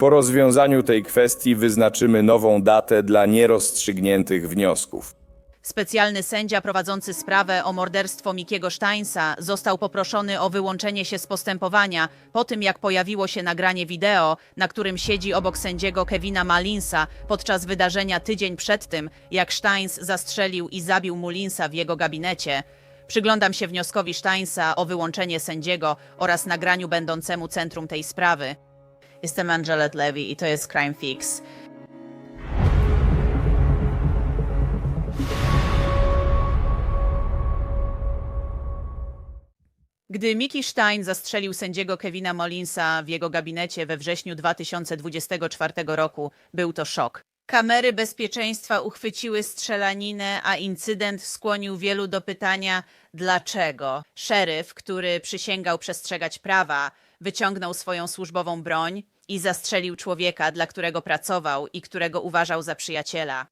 Po rozwiązaniu tej kwestii wyznaczymy nową datę dla nierozstrzygniętych wniosków. Specjalny sędzia prowadzący sprawę o morderstwo Mikiego Steinsa został poproszony o wyłączenie się z postępowania po tym, jak pojawiło się nagranie wideo, na którym siedzi obok sędziego Kevina Malinsa podczas wydarzenia tydzień przed tym, jak Steins zastrzelił i zabił Mulinsa w jego gabinecie. Przyglądam się wnioskowi Steinsa o wyłączenie sędziego oraz nagraniu będącemu centrum tej sprawy. Jestem Angelet Levy i to jest Crime Fix. Gdy Mickey Stein zastrzelił sędziego Kevina Mollinsa w jego gabinecie we wrześniu 2024 roku, był to szok. Kamery bezpieczeństwa uchwyciły strzelaninę, a incydent skłonił wielu do pytania dlaczego. Szeryf, który przysięgał przestrzegać prawa, wyciągnął swoją służbową broń i zastrzelił człowieka, dla którego pracował i którego uważał za przyjaciela.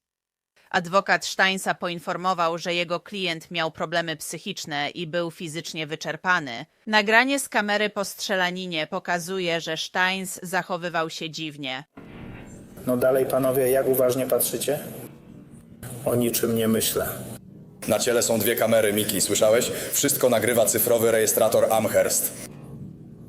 Adwokat Steinsa poinformował, że jego klient miał problemy psychiczne i był fizycznie wyczerpany. Nagranie z kamery po strzelaninie pokazuje, że Steins zachowywał się dziwnie. No dalej, panowie, jak uważnie patrzycie? O niczym nie myślę. Na ciele są dwie kamery, Miki, słyszałeś? Wszystko nagrywa cyfrowy rejestrator Amherst.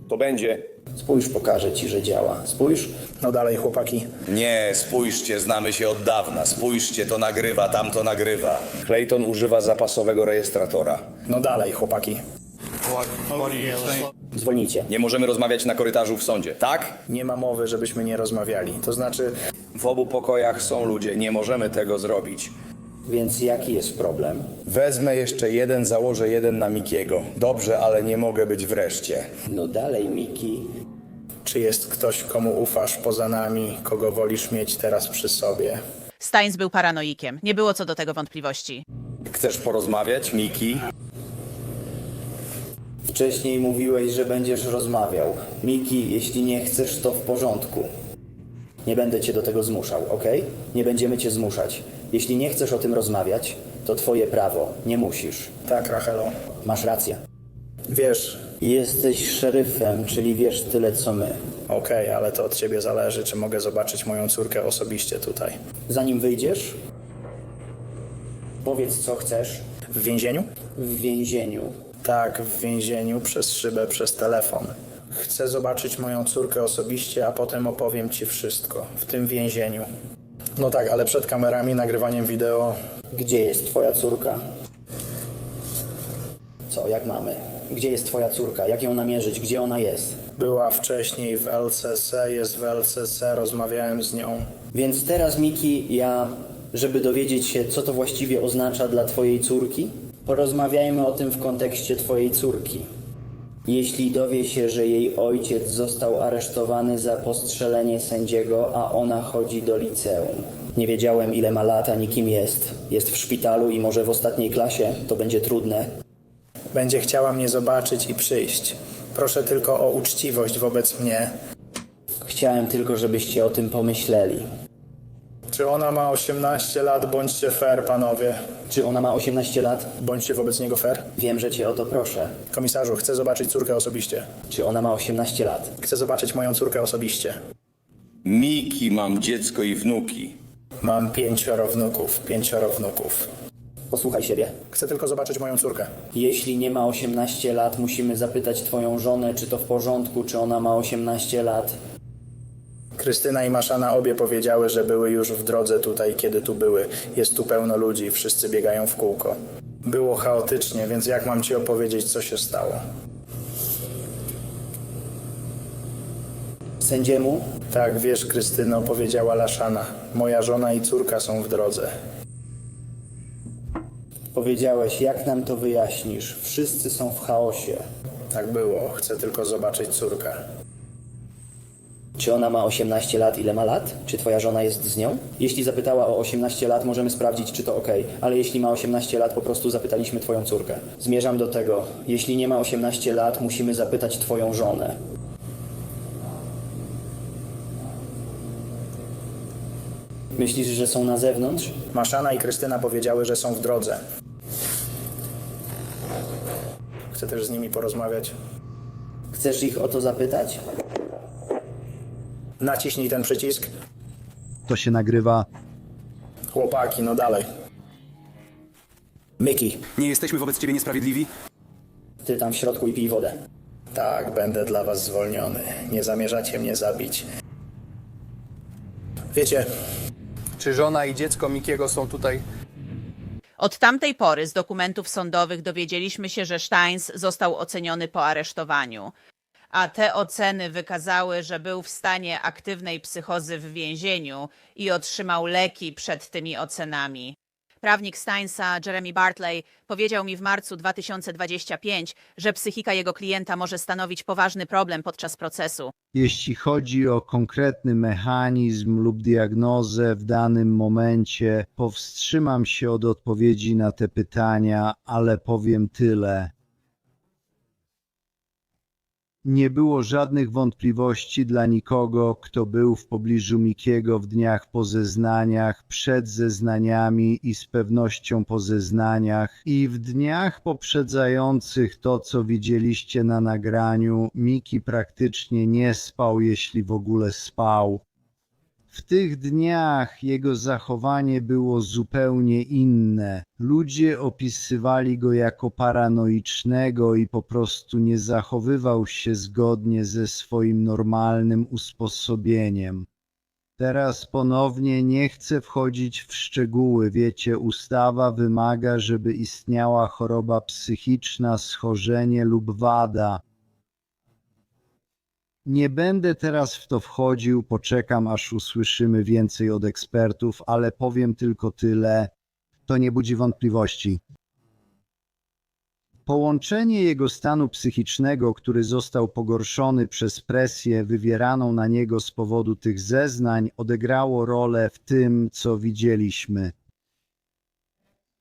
To będzie. Spójrz, pokażę ci, że działa. Spójrz. No dalej, chłopaki. Nie, spójrzcie, znamy się od dawna. Spójrzcie, to nagrywa, tam to nagrywa. Clayton używa zapasowego rejestratora. No dalej, chłopaki. Zwolnijcie. Nie możemy rozmawiać na korytarzu w sądzie, tak? Nie ma mowy, żebyśmy nie rozmawiali. To znaczy, W obu pokojach są ludzie, nie możemy tego zrobić. Więc jaki jest problem? Wezmę jeszcze jeden, założę jeden na Mikiego. Dobrze, ale nie mogę być wreszcie. No dalej, Miki. czy jest ktoś, komu ufasz poza nami, kogo wolisz mieć teraz przy sobie? Steins był paranoikiem. Nie było co do tego wątpliwości. Chcesz porozmawiać, Miki? Wcześniej mówiłeś, że będziesz rozmawiał. Miki, jeśli nie chcesz, to w porządku. Nie będę cię do tego zmuszał, ok? Nie będziemy cię zmuszać. Jeśli nie chcesz o tym rozmawiać, to twoje prawo. Nie musisz. Tak, Rachelo. Masz rację. Wiesz, Jesteś szeryfem, czyli wiesz tyle co my. okej, ale to od ciebie zależy, czy mogę zobaczyć moją córkę osobiście tutaj. Zanim wyjdziesz, powiedz co chcesz W więzieniu? w więzieniu. Tak, w więzieniu, przez szybę, przez telefon. Chcę zobaczyć moją córkę osobiście, a potem opowiem ci wszystko. W tym więzieniu. No tak, ale przed kamerami, nagrywaniem wideo. Gdzie jest twoja córka? Co, jak mamy? Gdzie jest twoja córka? Jak ją namierzyć? Gdzie ona jest? Była wcześniej w LCC, jest w LCC, rozmawiałem z nią. Więc teraz, Miki, ja, żeby dowiedzieć się, co to właściwie oznacza dla twojej córki, porozmawiajmy o tym w kontekście twojej córki. Jeśli dowie się, że jej ojciec został aresztowany za postrzelenie sędziego, a ona chodzi do liceum. Nie wiedziałem, ile ma lat, ani kim jest. Jest w szpitalu i może w ostatniej klasie, to będzie trudne. Będzie chciała mnie zobaczyć i przyjść. Proszę tylko o uczciwość wobec mnie. Chciałem tylko, żebyście o tym pomyśleli. Czy ona ma 18 lat? Bądźcie fair, panowie. Czy ona ma 18 lat? Bądźcie wobec niego fair. Wiem, że cię o to proszę. Komisarzu, chcę zobaczyć córkę osobiście. Czy ona ma 18 lat? Chcę zobaczyć moją córkę osobiście. Miki, mam dziecko i wnuki. Mam pięcioro wnuków, pięcioro wnuków. Posłuchaj siebie. Chcę tylko zobaczyć moją córkę. Jeśli nie ma 18 lat, musimy zapytać twoją żonę, czy to w porządku, czy ona ma 18 lat. Krystyna i Maszana obie powiedziały, że były już w drodze tutaj, kiedy tu były. Jest tu pełno ludzi, wszyscy biegają w kółko. Było chaotycznie, więc jak mam ci opowiedzieć, co się stało? Sędziemu? Tak, wiesz, Krystyno, powiedziała Laszana. Moja żona i córka są w drodze. Powiedziałeś, jak nam to wyjaśnisz? Wszyscy są w chaosie. Tak było, chcę tylko zobaczyć córkę. Czy ona ma 18 lat, ile ma lat? Czy twoja żona jest z nią? Jeśli zapytała o 18 lat, możemy sprawdzić, czy to ok, ale jeśli ma 18 lat, po prostu zapytaliśmy twoją córkę. Zmierzam do tego. Jeśli nie ma 18 lat, musimy zapytać twoją żonę. Myślisz, że są na zewnątrz? Maszana i Krystyna powiedziały, że są w drodze. Chcę też z nimi porozmawiać. Chcesz ich o to zapytać? Naciśnij ten przycisk. To się nagrywa. Chłopaki, no dalej. Miki, Nie jesteśmy wobec ciebie niesprawiedliwi? Ty tam w środku i pij wodę. tak, będę dla was zwolniony. Nie zamierzacie mnie zabić. Wiecie, czy żona i dziecko Mikiego są tutaj? Od tamtej pory z dokumentów sądowych dowiedzieliśmy się, że Steins został oceniony po aresztowaniu. A te oceny wykazały, że był w stanie aktywnej psychozy w więzieniu i otrzymał leki przed tymi ocenami. Prawnik Steinsa, Jeremy Bartley, powiedział mi w marcu 2025, że psychika jego klienta może stanowić poważny problem podczas procesu. Jeśli chodzi o konkretny mechanizm lub diagnozę w danym momencie, powstrzymam się od odpowiedzi na te pytania, ale powiem tyle. Nie było żadnych wątpliwości dla nikogo, kto był w pobliżu Mikiego w dniach po zeznaniach, przed zeznaniami i z pewnością po zeznaniach i w dniach poprzedzających to, co widzieliście na nagraniu. Miki praktycznie nie spał, jeśli w ogóle spał. W tych dniach jego zachowanie było zupełnie inne. Ludzie opisywali go jako paranoicznego i po prostu nie zachowywał się zgodnie ze swoim normalnym usposobieniem. Teraz ponownie nie chcę wchodzić w szczegóły. Wiecie, ustawa wymaga, żeby istniała choroba psychiczna, schorzenie lub wada. Nie będę teraz w to wchodził, poczekam aż usłyszymy więcej od ekspertów, ale powiem tylko tyle. To nie budzi wątpliwości. Połączenie jego stanu psychicznego, który został pogorszony przez presję wywieraną na niego z powodu tych zeznań, odegrało rolę w tym, co widzieliśmy.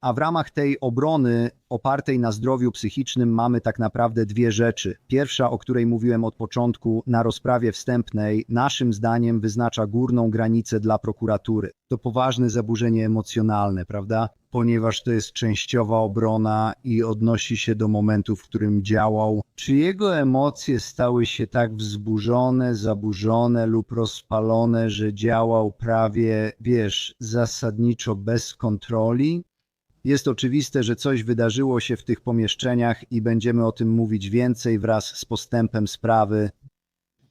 A w ramach tej obrony opartej na zdrowiu psychicznym mamy tak naprawdę dwie rzeczy. Pierwsza, o której mówiłem od początku na rozprawie wstępnej, naszym zdaniem wyznacza górną granicę dla prokuratury. To poważne zaburzenie emocjonalne, prawda? Ponieważ to jest częściowa obrona i odnosi się do momentu, w którym działał. Czy jego emocje stały się tak wzburzone, zaburzone lub rozpalone, że działał prawie, wiesz, zasadniczo bez kontroli? Jest oczywiste, że coś wydarzyło się w tych pomieszczeniach i będziemy o tym mówić więcej wraz z postępem sprawy,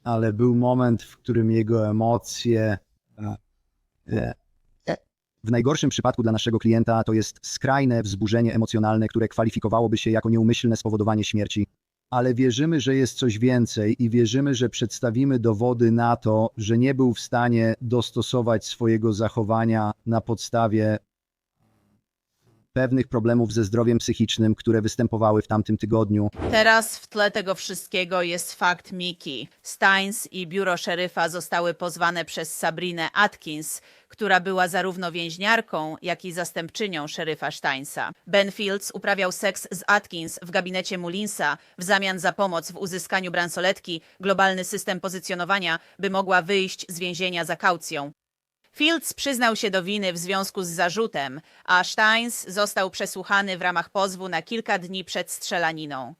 ale był moment, w którym jego emocje. e, e, W najgorszym przypadku dla naszego klienta to jest skrajne wzburzenie emocjonalne, które kwalifikowałoby się jako nieumyślne spowodowanie śmierci. Ale wierzymy, że jest coś więcej i wierzymy, że przedstawimy dowody na to, że nie był w stanie dostosować swojego zachowania na podstawie pewnych problemów ze zdrowiem psychicznym, które występowały w tamtym tygodniu. Teraz w tle tego wszystkiego jest fakt Miki. Steins i biuro szeryfa zostały pozwane przez Sabrinę Atkins, która była zarówno więźniarką, jak i zastępczynią szeryfa Steinsa. Ben Fields uprawiał seks z Atkins w gabinecie Mullinsa w zamian za pomoc w uzyskaniu bransoletki, globalny system pozycjonowania, by mogła wyjść z więzienia za kaucją. Fields przyznał się do winy w związku z zarzutem, a Steins został przesłuchany w ramach pozwu na kilka dni przed strzelaniną.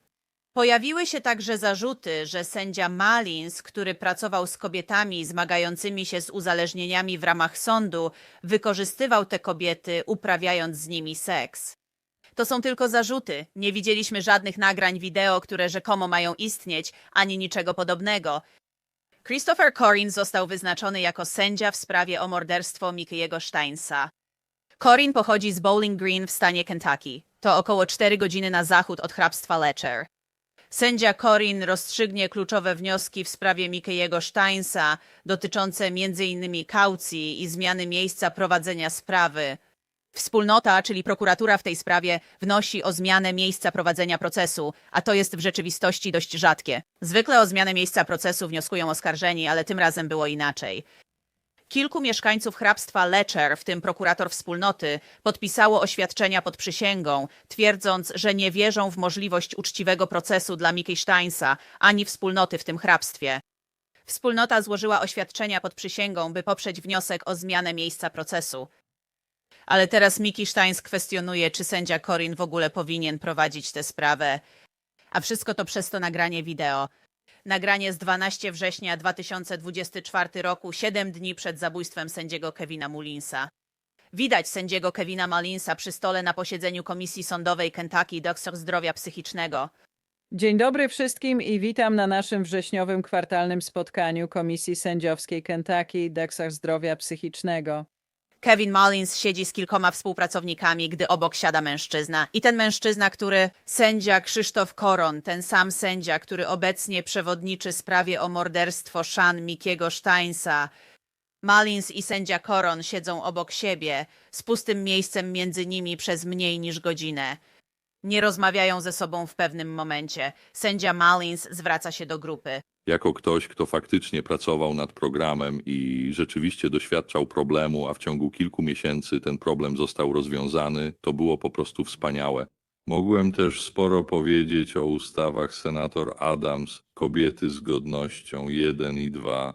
Pojawiły się także zarzuty, że sędzia Malins, który pracował z kobietami zmagającymi się z uzależnieniami w ramach sądu, wykorzystywał te kobiety, uprawiając z nimi seks. To są tylko zarzuty. Nie widzieliśmy żadnych nagrań wideo, które rzekomo mają istnieć, ani niczego podobnego. Christopher Corin został wyznaczony jako sędzia w sprawie o morderstwo Mickey'ego Steinsa. Corin pochodzi z Bowling Green w stanie Kentucky. To około 4 godziny na zachód od hrabstwa Letcher. Sędzia Corin rozstrzygnie kluczowe wnioski w sprawie Mickey'ego Steinsa dotyczące m.in. kaucji i zmiany miejsca prowadzenia sprawy. Wspólnota, czyli prokuratura w tej sprawie, wnosi o zmianę miejsca prowadzenia procesu, a to jest w rzeczywistości dość rzadkie. Zwykle o zmianę miejsca procesu wnioskują oskarżeni, ale tym razem było inaczej. Kilku mieszkańców hrabstwa Letcher, w tym prokurator wspólnoty, podpisało oświadczenia pod przysięgą, twierdząc, że nie wierzą w możliwość uczciwego procesu dla Mickey Steinsa ani wspólnoty w tym hrabstwie. Wspólnota złożyła oświadczenia pod przysięgą, by poprzeć wniosek o zmianę miejsca procesu. Ale teraz Mickey Steins kwestionuje, czy sędzia Corin w ogóle powinien prowadzić tę sprawę. A wszystko to przez to nagranie wideo. Nagranie z 12 września 2024 roku, 7 dni przed zabójstwem sędziego Kevina Mullinsa. Widać sędziego Kevina Mullinsa przy stole na posiedzeniu Komisji Sądowej Kentucky Doktor Zdrowia Psychicznego. Dzień dobry wszystkim i witam na naszym wrześniowym kwartalnym spotkaniu Komisji Sędziowskiej Kentucky Deksach Zdrowia Psychicznego. Kevin Mullins siedzi z kilkoma współpracownikami, gdy obok siada mężczyzna. I ten mężczyzna, który sędzia Krzysztof Koron, ten sam sędzia, który obecnie przewodniczy sprawie o morderstwo Sean Mikiego Steinsa. Mullins i sędzia Koron siedzą obok siebie, z pustym miejscem między nimi przez mniej niż godzinę. Nie rozmawiają ze sobą w pewnym momencie. Sędzia Mullins zwraca się do grupy. jako ktoś, kto faktycznie pracował nad programem i rzeczywiście doświadczał problemu, a w ciągu kilku miesięcy ten problem został rozwiązany, to było po prostu wspaniałe. Mogłem też sporo powiedzieć o ustawach senator Adams, kobiety z godnością 1 i 2.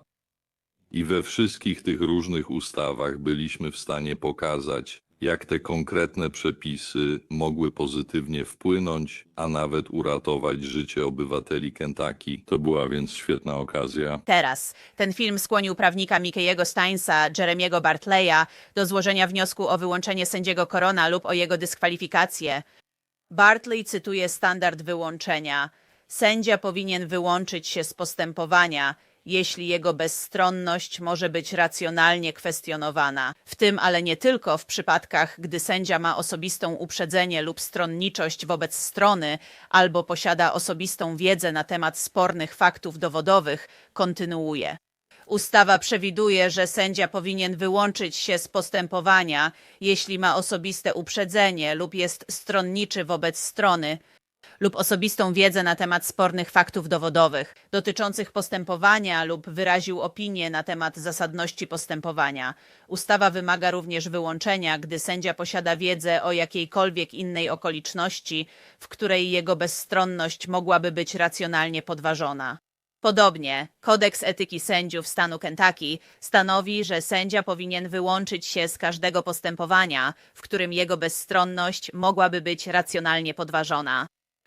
I we wszystkich tych różnych ustawach byliśmy w stanie pokazać, jak te konkretne przepisy mogły pozytywnie wpłynąć, a nawet uratować życie obywateli Kentucky. To była więc świetna okazja. Teraz ten film skłonił prawnika Mickey'ego Steinsa, Jeremiego Bartleya do złożenia wniosku o wyłączenie sędziego Korona lub o jego dyskwalifikację. Bartley cytuje standard wyłączenia. Sędzia powinien wyłączyć się z postępowania, jeśli jego bezstronność może być racjonalnie kwestionowana, w tym ale nie tylko w przypadkach, gdy sędzia ma osobistą uprzedzenie lub stronniczość wobec strony albo posiada osobistą wiedzę na temat spornych faktów dowodowych, kontynuuje. Ustawa przewiduje, że sędzia powinien wyłączyć się z postępowania, jeśli ma osobiste uprzedzenie lub jest stronniczy wobec strony, lub osobistą wiedzę na temat spornych faktów dowodowych dotyczących postępowania lub wyraził opinię na temat zasadności postępowania. Ustawa wymaga również wyłączenia, gdy sędzia posiada wiedzę o jakiejkolwiek innej okoliczności, w której jego bezstronność mogłaby być racjonalnie podważona. Podobnie, kodeks etyki sędziów stanu Kentucky stanowi, że sędzia powinien wyłączyć się z każdego postępowania, w którym jego bezstronność mogłaby być racjonalnie podważona.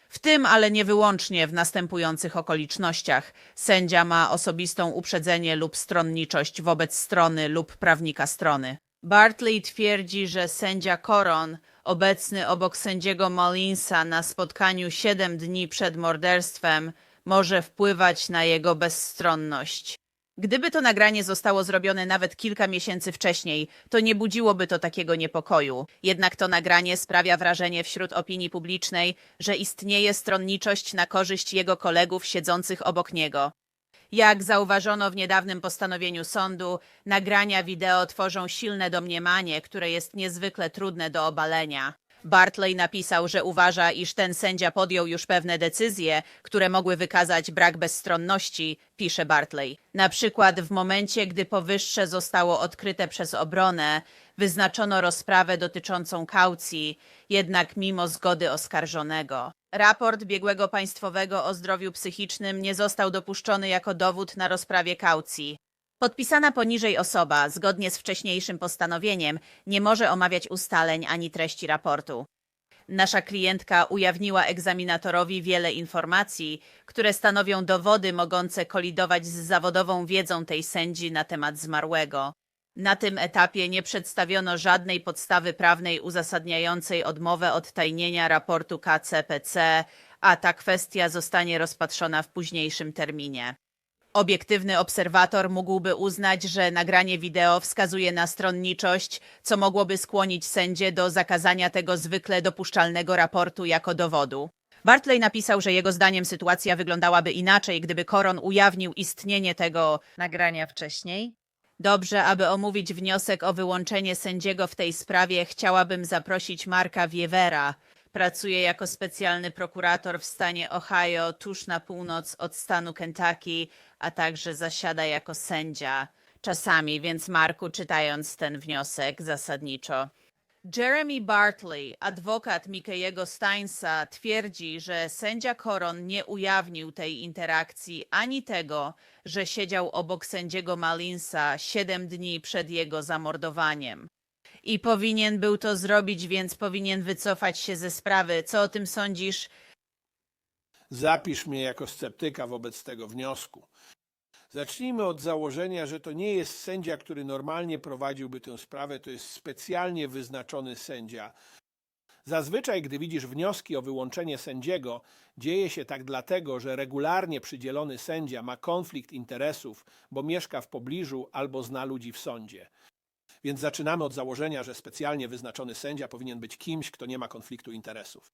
W tym, ale nie wyłącznie w następujących okolicznościach, sędzia ma osobistą uprzedzenie lub stronniczość wobec strony lub prawnika strony. Bartley twierdzi, że sędzia Koron, obecny obok sędziego Mollinsa na spotkaniu 7 dni przed morderstwem, może wpływać na jego bezstronność. Gdyby to nagranie zostało zrobione nawet kilka miesięcy wcześniej, to nie budziłoby to takiego niepokoju. Jednak to nagranie sprawia wrażenie wśród opinii publicznej, że istnieje stronniczość na korzyść jego kolegów siedzących obok niego. Jak zauważono w niedawnym postanowieniu sądu, nagrania wideo tworzą silne domniemanie, które jest niezwykle trudne do obalenia. Bartley napisał, że uważa, iż ten sędzia podjął już pewne decyzje, które mogły wykazać brak bezstronności, pisze Bartley. Na przykład w momencie, gdy powyższe zostało odkryte przez obronę, wyznaczono rozprawę dotyczącą kaucji, jednak mimo zgody oskarżonego. Raport biegłego państwowego o zdrowiu psychicznym nie został dopuszczony jako dowód na rozprawie kaucji. Podpisana poniżej osoba, zgodnie z wcześniejszym postanowieniem, nie może omawiać ustaleń ani treści raportu. Nasza klientka ujawniła egzaminatorowi wiele informacji, które stanowią dowody mogące kolidować z zawodową wiedzą tej sędzi na temat zmarłego. Na tym etapie nie przedstawiono żadnej podstawy prawnej uzasadniającej odmowę odtajnienia raportu KCPC, a ta kwestia zostanie rozpatrzona w późniejszym terminie. Obiektywny obserwator mógłby uznać, że nagranie wideo wskazuje na stronniczość, co mogłoby skłonić sędzię do zakazania tego zwykle dopuszczalnego raportu jako dowodu. Bartley napisał, że jego zdaniem sytuacja wyglądałaby inaczej, gdyby Koron ujawnił istnienie tego nagrania wcześniej. Dobrze, aby omówić wniosek o wyłączenie sędziego w tej sprawie, chciałabym zaprosić Marka Wiewera. Pracuje jako specjalny prokurator w stanie Ohio, tuż na północ od stanu Kentucky, a także zasiada jako sędzia. Czasami, więc Marku, czytając ten wniosek zasadniczo. Jeremy Bartley, adwokat Mickey'ego Steinsa, twierdzi, że sędzia Koron nie ujawnił tej interakcji ani tego, że siedział obok sędziego Malinsa siedem dni przed jego zamordowaniem. I powinien był to zrobić, więc powinien wycofać się ze sprawy. Co o tym sądzisz? Zapisz mnie jako sceptyka wobec tego wniosku. Zacznijmy od założenia, że to nie jest sędzia, który normalnie prowadziłby tę sprawę, to jest specjalnie wyznaczony sędzia. Zazwyczaj, gdy widzisz wnioski o wyłączenie sędziego, dzieje się tak dlatego, że regularnie przydzielony sędzia ma konflikt interesów, bo mieszka w pobliżu albo zna ludzi w sądzie. Więc zaczynamy od założenia, że specjalnie wyznaczony sędzia powinien być kimś, kto nie ma konfliktu interesów.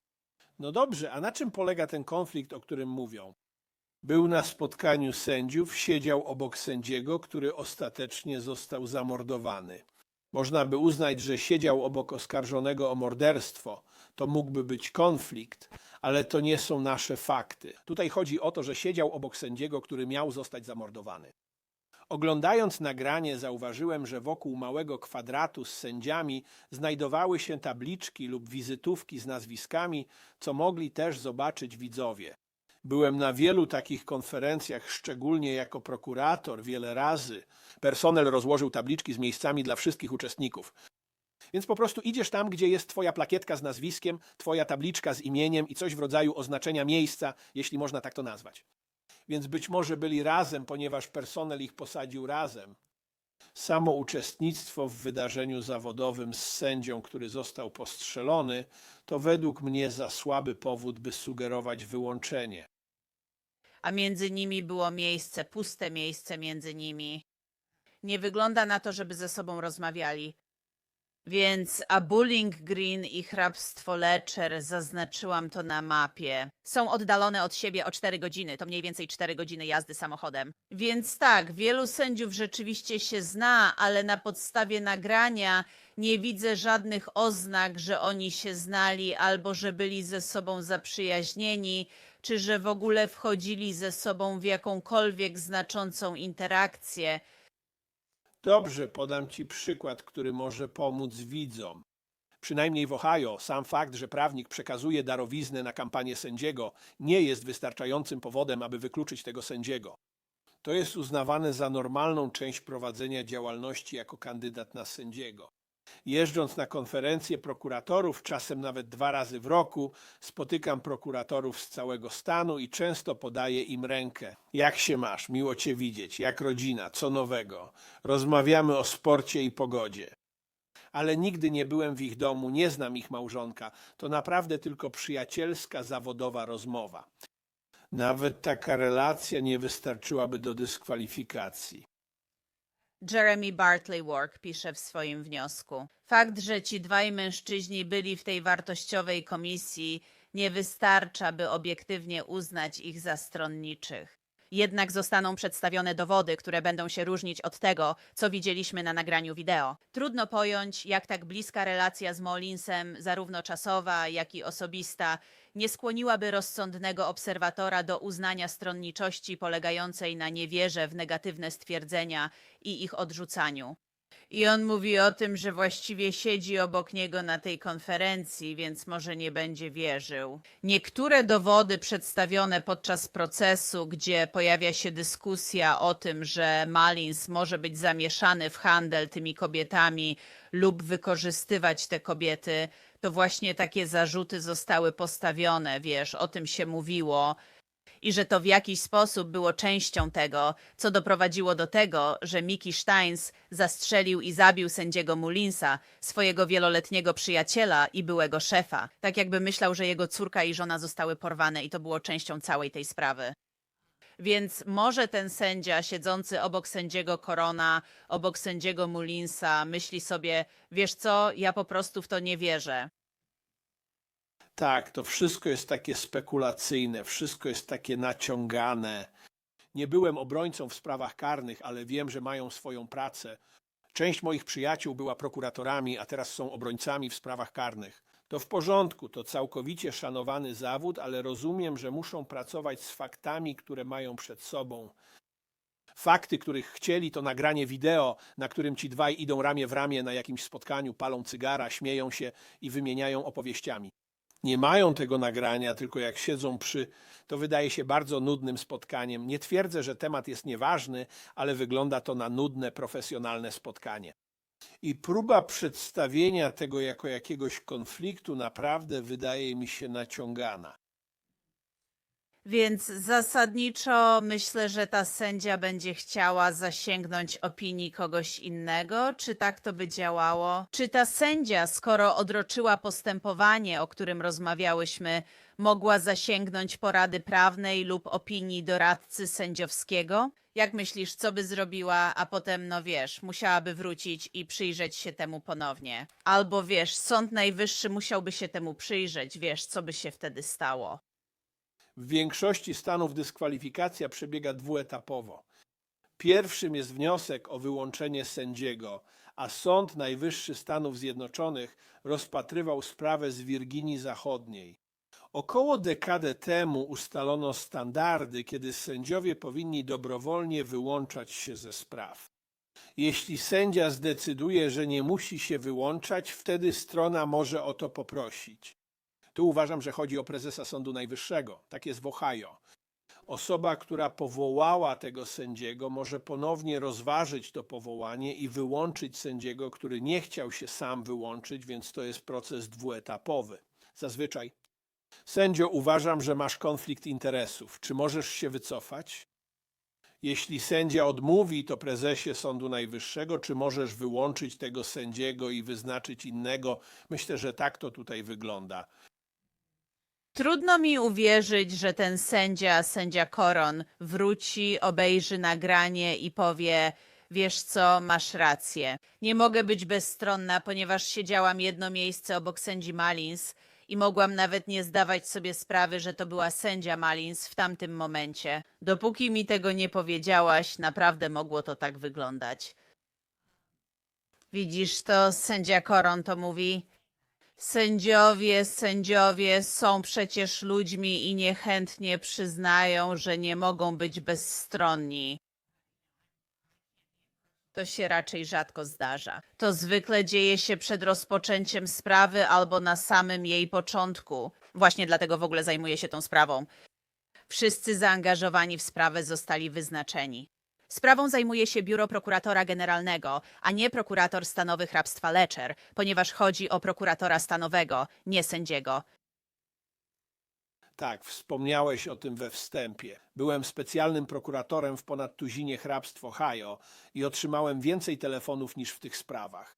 No dobrze, a na czym polega ten konflikt, o którym mówią? Był na spotkaniu sędziów, siedział obok sędziego, który ostatecznie został zamordowany. Można by uznać, że siedział obok oskarżonego o morderstwo. To mógłby być konflikt, ale to nie są nasze fakty. Tutaj chodzi o to, że siedział obok sędziego, który miał zostać zamordowany. Oglądając nagranie, zauważyłem, że wokół małego kwadratu z sędziami znajdowały się tabliczki lub wizytówki z nazwiskami, co mogli też zobaczyć widzowie. Byłem na wielu takich konferencjach, szczególnie jako prokurator, wiele razy. Personel rozłożył tabliczki z miejscami dla wszystkich uczestników. Więc po prostu idziesz tam, gdzie jest twoja plakietka z nazwiskiem, twoja tabliczka z imieniem i coś w rodzaju oznaczenia miejsca, jeśli można tak to nazwać. Więc być może byli razem, ponieważ personel ich posadził razem. Samo uczestnictwo w wydarzeniu zawodowym z sędzią, który został postrzelony, to według mnie za słaby powód, by sugerować wyłączenie. A między nimi było miejsce, puste miejsce między nimi. Nie wygląda na to, żeby ze sobą rozmawiali. Więc a Bowling Green i hrabstwo Leczer zaznaczyłam to na mapie. Są oddalone od siebie o 4 godziny, to mniej więcej 4 godziny jazdy samochodem. Więc tak, wielu sędziów rzeczywiście się zna, ale na podstawie nagrania nie widzę żadnych oznak, że oni się znali albo że byli ze sobą zaprzyjaźnieni, czy że w ogóle wchodzili ze sobą w jakąkolwiek znaczącą interakcję. Dobrze, podam ci przykład, który może pomóc widzom. Przynajmniej w Ohio sam fakt, że prawnik przekazuje darowiznę na kampanię sędziego, nie jest wystarczającym powodem, aby wykluczyć tego sędziego. To jest uznawane za normalną część prowadzenia działalności jako kandydat na sędziego. Jeżdżąc na konferencje prokuratorów, czasem nawet dwa razy w roku, spotykam prokuratorów z całego stanu i często podaję im rękę. Jak się masz? Miło cię widzieć. Jak rodzina? Co nowego? Rozmawiamy o sporcie i pogodzie. Ale nigdy nie byłem w ich domu, nie znam ich małżonka. To naprawdę tylko przyjacielska, zawodowa rozmowa. Nawet taka relacja nie wystarczyłaby do dyskwalifikacji. Jeremy Bartley Work pisze w swoim wniosku. Fakt, że ci dwaj mężczyźni byli w tej wartościowej komisji, nie wystarcza, by obiektywnie uznać ich za stronniczych. Jednak zostaną przedstawione dowody, które będą się różnić od tego, co widzieliśmy na nagraniu wideo. Trudno pojąć, jak tak bliska relacja z Mollinsem, zarówno czasowa, jak i osobista, nie skłoniłaby rozsądnego obserwatora do uznania stronniczości polegającej na niewierze w negatywne stwierdzenia i ich odrzucaniu. I on mówi o tym, że właściwie siedzi obok niego na tej konferencji, więc może nie będzie wierzył. Niektóre dowody przedstawione podczas procesu, gdzie pojawia się dyskusja o tym, że Malins może być zamieszany w handel tymi kobietami lub wykorzystywać te kobiety, to właśnie takie zarzuty zostały postawione, wiesz, o tym się mówiło i że to w jakiś sposób było częścią tego, co doprowadziło do tego, że Mickey Steins zastrzelił i zabił sędziego Mullinsa, swojego wieloletniego przyjaciela i byłego szefa. Tak jakby myślał, że jego córka i żona zostały porwane i to było częścią całej tej sprawy. Więc może ten sędzia siedzący obok sędziego Korona, obok sędziego Mullinsa myśli sobie, wiesz co, ja po prostu w to nie wierzę. Tak, to wszystko jest takie spekulacyjne, wszystko jest takie naciągane. Nie byłem obrońcą w sprawach karnych, ale wiem, że mają swoją pracę. Część moich przyjaciół była prokuratorami, a teraz są obrońcami w sprawach karnych. To w porządku, to całkowicie szanowany zawód, ale rozumiem, że muszą pracować z faktami, które mają przed sobą. Fakty, których chcieli, to nagranie wideo, na którym ci dwaj idą ramię w ramię na jakimś spotkaniu, palą cygara, śmieją się i wymieniają opowieściami nie mają tego nagrania, tylko jak siedzą przy, to wydaje się bardzo nudnym spotkaniem. Nie twierdzę, że temat jest nieważny, ale wygląda to na nudne, profesjonalne spotkanie. I próba przedstawienia tego jako jakiegoś konfliktu naprawdę wydaje mi się naciągana. Więc zasadniczo myślę, że ta sędzia będzie chciała zasięgnąć opinii kogoś innego. Czy tak to by działało? Czy ta sędzia, skoro odroczyła postępowanie, o którym rozmawiałyśmy, mogła zasięgnąć porady prawnej lub opinii doradcy sędziowskiego? Jak myślisz, co by zrobiła, a potem, no wiesz, musiałaby wrócić i przyjrzeć się temu ponownie? Albo wiesz, Sąd Najwyższy musiałby się temu przyjrzeć, wiesz, co by się wtedy stało? W większości stanów dyskwalifikacja przebiega dwuetapowo. Pierwszym jest wniosek o wyłączenie sędziego, a Sąd Najwyższy Stanów Zjednoczonych rozpatrywał sprawę z Wirginii Zachodniej. Około dekadę temu ustalono standardy, kiedy sędziowie powinni dobrowolnie wyłączać się ze spraw. Jeśli sędzia zdecyduje, że nie musi się wyłączać, wtedy strona może o to poprosić. Tu uważam, że chodzi o prezesa Sądu Najwyższego. Tak jest w Ohio. Osoba, która powołała tego sędziego, może ponownie rozważyć to powołanie i wyłączyć sędziego, który nie chciał się sam wyłączyć, więc to jest proces dwuetapowy. Zazwyczaj. Sędzio, uważam, że masz konflikt interesów. Czy możesz się wycofać? Jeśli sędzia odmówi, to prezesie Sądu Najwyższego, czy możesz wyłączyć tego sędziego i wyznaczyć innego? Myślę, że tak to tutaj wygląda. Trudno mi uwierzyć, że ten sędzia, sędzia Koron, wróci, obejrzy nagranie i powie: Wiesz co, masz rację. Nie mogę być bezstronna, ponieważ siedziałam jedno miejsce obok sędzi Malins i mogłam nawet nie zdawać sobie sprawy, że to była sędzia Malins w tamtym momencie. Dopóki mi tego nie powiedziałaś, naprawdę mogło to tak wyglądać. Widzisz to, sędzia Koron to mówi. Sędziowie, sędziowie są przecież ludźmi i niechętnie przyznają, że nie mogą być bezstronni. To się raczej rzadko zdarza. To zwykle dzieje się przed rozpoczęciem sprawy albo na samym jej początku. Właśnie dlatego w ogóle zajmuję się tą sprawą. Wszyscy zaangażowani w sprawę zostali wyznaczeni. Sprawą zajmuje się biuro prokuratora generalnego, a nie prokurator stanowy hrabstwa Leczer, ponieważ chodzi o prokuratora stanowego, nie sędziego. Tak, wspomniałeś o tym we wstępie. Byłem specjalnym prokuratorem w ponad tuzinie hrabstw Ohio i otrzymałem więcej telefonów niż w tych sprawach.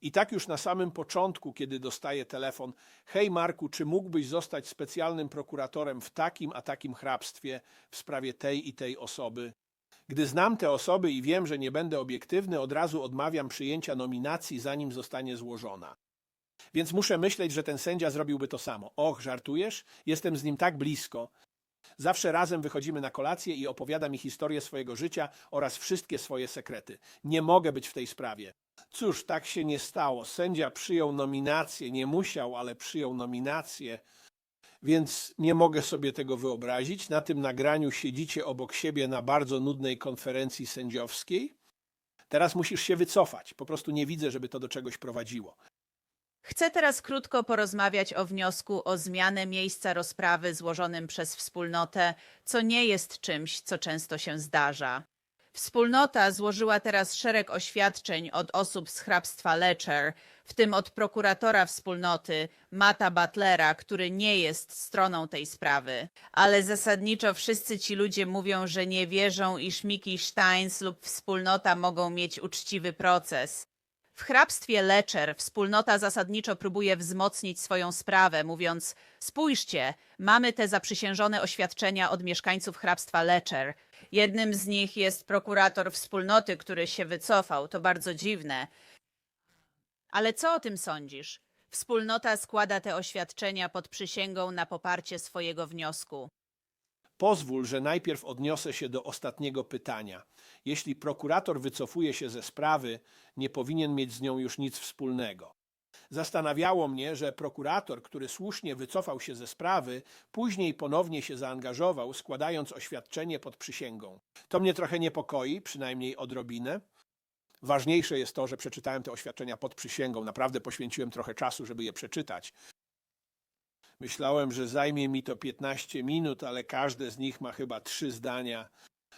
I tak już na samym początku, kiedy dostaję telefon, hej Marku, czy mógłbyś zostać specjalnym prokuratorem w takim a takim hrabstwie w sprawie tej i tej osoby? Gdy znam te osoby i wiem, że nie będę obiektywny, od razu odmawiam przyjęcia nominacji, zanim zostanie złożona. Więc muszę myśleć, że ten sędzia zrobiłby to samo. Och, żartujesz? Jestem z nim tak blisko. Zawsze razem wychodzimy na kolację i opowiada mi historię swojego życia oraz wszystkie swoje sekrety. Nie mogę być w tej sprawie. Cóż, tak się nie stało. Sędzia przyjął nominację, nie musiał, ale przyjął nominację. Więc nie mogę sobie tego wyobrazić. Na tym nagraniu siedzicie obok siebie na bardzo nudnej konferencji sędziowskiej. Teraz musisz się wycofać. Po prostu nie widzę, żeby to do czegoś prowadziło. Chcę teraz krótko porozmawiać o wniosku o zmianę miejsca rozprawy złożonym przez wspólnotę, co nie jest czymś, co często się zdarza. Wspólnota złożyła teraz szereg oświadczeń od osób z hrabstwa Leczer, w tym od prokuratora wspólnoty, Mata Butlera, który nie jest stroną tej sprawy. Ale zasadniczo wszyscy ci ludzie mówią, że nie wierzą, iż Mickey Steins lub wspólnota mogą mieć uczciwy proces. W hrabstwie Leczer wspólnota zasadniczo próbuje wzmocnić swoją sprawę, mówiąc: Spójrzcie, mamy te zaprzysiężone oświadczenia od mieszkańców hrabstwa Leczer. Jednym z nich jest prokurator wspólnoty, który się wycofał. To bardzo dziwne. Ale co o tym sądzisz? Wspólnota składa te oświadczenia pod przysięgą na poparcie swojego wniosku. Pozwól, że najpierw odniosę się do ostatniego pytania. Jeśli prokurator wycofuje się ze sprawy, nie powinien mieć z nią już nic wspólnego. Zastanawiało mnie, że prokurator, który słusznie wycofał się ze sprawy, później ponownie się zaangażował, składając oświadczenie pod przysięgą. To mnie trochę niepokoi, przynajmniej odrobinę. Ważniejsze jest to, że przeczytałem te oświadczenia pod przysięgą. Naprawdę poświęciłem trochę czasu, żeby je przeczytać. Myślałem, że zajmie mi to 15 minut, ale każde z nich ma chyba trzy zdania.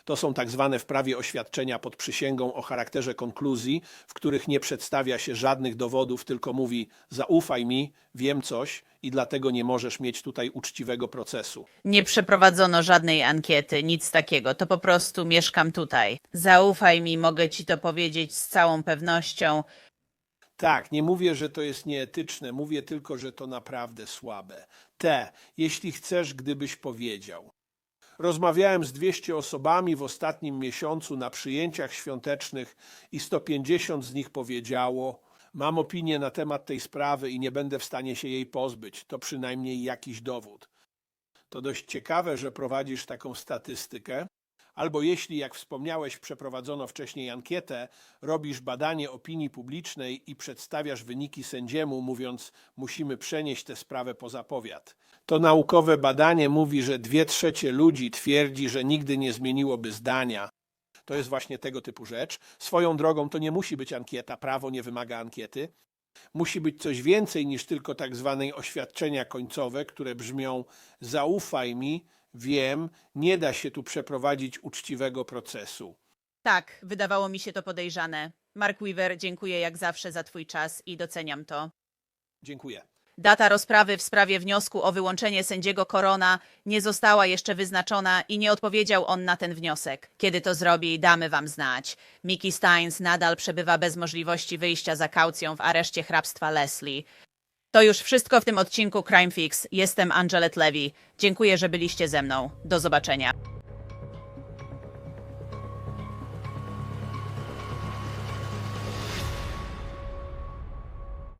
To są tak zwane w prawie oświadczenia pod przysięgą o charakterze konkluzji, w których nie przedstawia się żadnych dowodów, tylko mówi: zaufaj mi, wiem coś i dlatego nie możesz mieć tutaj uczciwego procesu. Nie przeprowadzono żadnej ankiety, nic takiego. To po prostu mieszkam tutaj. Zaufaj mi, mogę ci to powiedzieć z całą pewnością. Tak, nie mówię, że to jest nieetyczne, mówię tylko, że to naprawdę słabe. Te, jeśli chcesz, gdybyś powiedział. Rozmawiałem z 200 osobami w ostatnim miesiącu na przyjęciach świątecznych i 150 z nich powiedziało: Mam opinię na temat tej sprawy i nie będę w stanie się jej pozbyć. To przynajmniej jakiś dowód. To dość ciekawe, że prowadzisz taką statystykę. Albo jeśli, jak wspomniałeś, przeprowadzono wcześniej ankietę, robisz badanie opinii publicznej i przedstawiasz wyniki sędziemu, mówiąc, musimy przenieść tę sprawę poza powiat. To naukowe badanie mówi, że dwie trzecie ludzi twierdzi, że nigdy nie zmieniłoby zdania. To jest właśnie tego typu rzecz. Swoją drogą to nie musi być ankieta, prawo nie wymaga ankiety. Musi być coś więcej niż tylko tak zwane oświadczenia końcowe, które brzmią: zaufaj mi, wiem, nie da się tu przeprowadzić uczciwego procesu. Tak, wydawało mi się to podejrzane. Mark Weaver, dziękuję jak zawsze za twój czas i doceniam to. Dziękuję. Data rozprawy w sprawie wniosku o wyłączenie sędziego Korona nie została jeszcze wyznaczona i nie odpowiedział on na ten wniosek. Kiedy to zrobi, damy wam znać. Mickey Steins nadal przebywa bez możliwości wyjścia za kaucją w areszcie hrabstwa Leslie. To już wszystko w tym odcinku Crime Fix. Jestem Angelet Levy. Dziękuję, że byliście ze mną. Do zobaczenia.